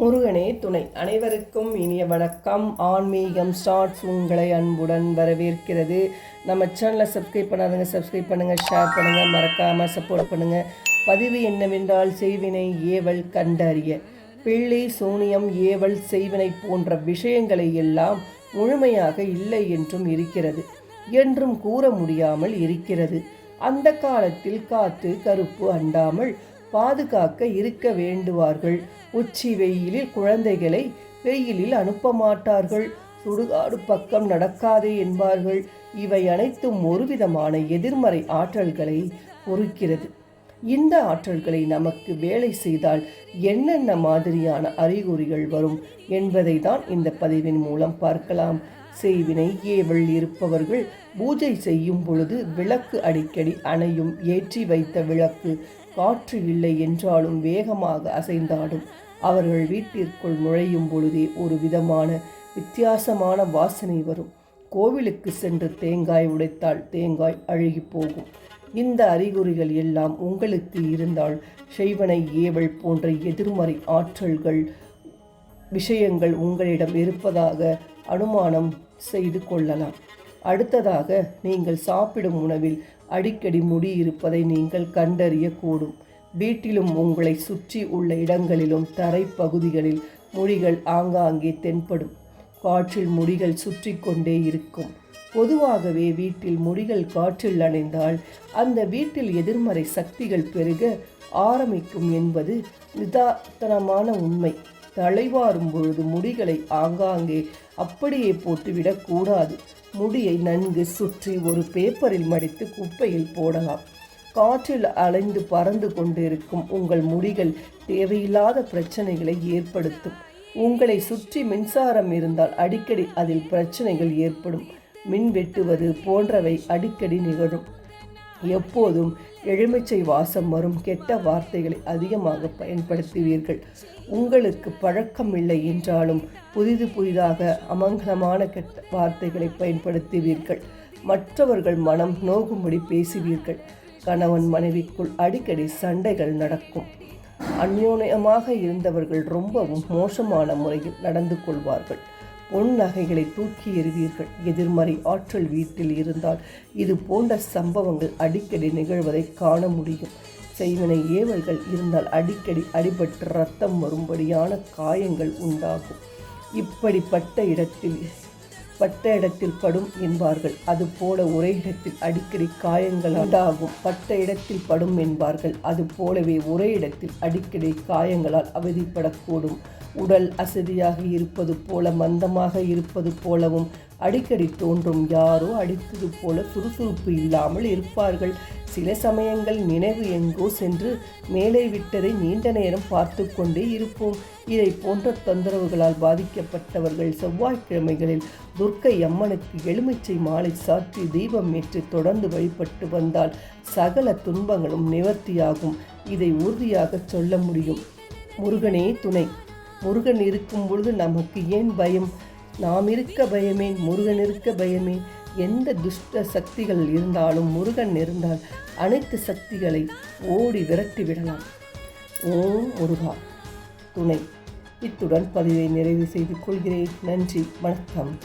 முருகனே துணை. அனைவருக்கும் இனிய வணக்கம். ஆன்மீகம் ஸ்டார்ட்ஸ் உங்களை அன்புடன் வரவேற்கிறது. நம்ம சேனலை சப்ஸ்கிரைப் பண்ணாதங்க சப்ஸ்கிரைப் பண்ணுங்கள் ஷேர் பண்ணுங்கள் மறக்காமல் சப்போர்ட் பண்ணுங்கள் பதிவு என்னவென்றால் செய்வினை ஏவல் கண்டறிய. பிள்ளை சூனியம் ஏவல் செய்வினை போன்ற விஷயங்களை எல்லாம் முழுமையாக இல்லை என்றும் இருக்கிறது. என்றும் கூற முடியாமல் இருக்கிறது. அந்த காலத்தில் காத்து கருப்பு அண்டாமல் பாதுகாக்க இருக்க வேண்டுவார்கள். உச்சி வெயிலில் குழந்தைகளை வெயிலில் அனுப்ப மாட்டார்கள். சுடுகாடு பக்கம் நடக்காதே என்பார்கள். இவை அனைத்தும் ஒருவிதமான எதிர்மறை ஆற்றல்களை பொறுக்கிறது. இந்த ஆற்றல்களை நமக்கு வேலை செய்தால் என்னென்ன மாதிரியான அறிகுறிகள் வரும் என்பதை தான் இந்த பதிவின் மூலம் பார்க்கலாம். செய்வினை ஏவல் இருப்பவர்கள் பூஜை செய்யும் பொழுது விளக்கு அடிக்கடி அணையும் ஏற்றி வைத்த விளக்கு காற்று இல்லை என்றாலும் வேகமாக அசைந்தாடும். அவர்கள் வீட்டிற்குள் நுழையும் பொழுதே ஒரு விதமான வித்தியாசமான வாசனை வரும். கோவிலுக்கு சென்று தேங்காய் உடைத்தால் தேங்காய் அழுகி போகும். இந்த அறிகுறிகள் எல்லாம் உங்களுக்கு இருந்தால் செய்வனை ஏவல் போன்ற எதிர்மறை ஆற்றல்கள் விஷயங்கள் உங்களிடம் இருப்பதாக அனுமானம் செய்து கொள்ளலாம். அடுத்ததாக நீங்கள் சாப்பிடும் உணவில் அடிக்கடி முடி இருப்பதை நீங்கள் கண்டறியக்கூடும். வீட்டிலும் உங்களை சுற்றி உள்ள இடங்களிலும் தரைப்பகுதிகளில் முடிகள் ஆங்காங்கே தென்படும். காற்றில் முடிகள் சுற்றி கொண்டே இருக்கும். பொதுவாகவே வீட்டில் முடிகள் காற்றில் அணைந்தால் அந்த வீட்டில் எதிர்மறை சக்திகள் பெருக ஆரம்பிக்கும் என்பது நிதாத்தனமான உண்மை. தலைவாரும் பொழுது முடிகளை ஆங்காங்கே அப்படியே போட்டுவிடக் கூடாது. முடியை நன்கு சுற்றி ஒரு பேப்பரில் மடித்து குப்பையில் போடலாம். காற்றில் அலைந்து பறந்து கொண்டிருக்கும் உங்கள் முடிகள் தேவையில்லாத பிரச்சனைகளை ஏற்படுத்தும். உங்களை சுற்றி மின்சாரம் இருந்தால் அடிக்கடி அதில் பிரச்சனைகள் ஏற்படும். மின் வெட்டுவது போன்றவை அடிக்கடி நிகழும். எப்போதும் எலுமிச்சை வாசம் வரும் கெட்ட வார்த்தைகளை அதிகமாக பயன்படுத்துவீர்கள். உங்களுக்கு பழக்கம் இல்லை என்றாலும் புதிது புதிதாக அமங்கலமான கெட்ட வார்த்தைகளை பயன்படுத்துவீர்கள். மற்றவர்கள் மனம் நோகும்படி பேசுவீர்கள். கணவன் மனைவிக்குள் அடிக்கடி சண்டைகள் நடக்கும். அந்யோன்யமாக இருந்தவர்கள் ரொம்பவும் மோசமான முறையில் நடந்து கொள்வார்கள். பொன் நகைகளை தூக்கி எறிவீர்கள். எதிர்மறை ஆற்றல் வீட்டில் இருந்தால் இது போன்ற சம்பவங்கள் அடிக்கடி நிகழ்வதை காண முடியும். செய்வினை ஏவல்கள் இருந்தால் அடிக்கடி அடிபட்டு ரத்தம் வரும்படியான காயங்கள் உண்டாகும். இப்படிப்பட்ட இடத்தில் பட்ட இடத்தில் படும் என்பார்கள். அதுபோல ஒரே இடத்தில் அடிக்கடி காயங்கள் உண்டாகும். பட்ட இடத்தில் படும் என்பார்கள். அது போலவே ஒரே இடத்தில் அடிக்கடி காயங்களால் அவதிப்படக்கூடும். உடல் அசதியாக இருப்பது போல மந்தமாக இருப்பது போலவும் அடிக்கடி தோன்றும் யாரோ அடித்தது போல சுறுசுறுப்பு இல்லாமல் இருப்பார்கள். சில சமயங்கள் நினைவு எங்கோ சென்று மேலே விட்டதை நீண்ட நேரம் பார்த்து கொண்டே இருப்போம். இதை போன்ற தொந்தரவுகளால் பாதிக்கப்பட்டவர்கள் செவ்வாய்க்கிழமைகளில் துர்க்கை அம்மனுக்கு எலுமிச்சை மாலை சாற்றி தீபம் ஏற்று தொடர்ந்து வழிபட்டு வந்தால் சகல துன்பங்களும் நிவர்த்தியாகும். இதை உறுதியாக சொல்ல முடியும். முருகனே துணை. முருகன் இருக்கும் பொழுது நமக்கு ஏன் பயம்? நாம் இருக்க பயமே முருகன் இருக்க பயமே. எந்த துஷ்ட சக்திகள் இருந்தாலும் முருகன் இருந்தால் அனைத்து சக்திகளை ஓடி விரட்டி விடலாம். ஓம் முருகா. துணை. இத்துடன் பதிவை நிறைவு செய்து கொள்கிறேன். நன்றி. வணக்கம்.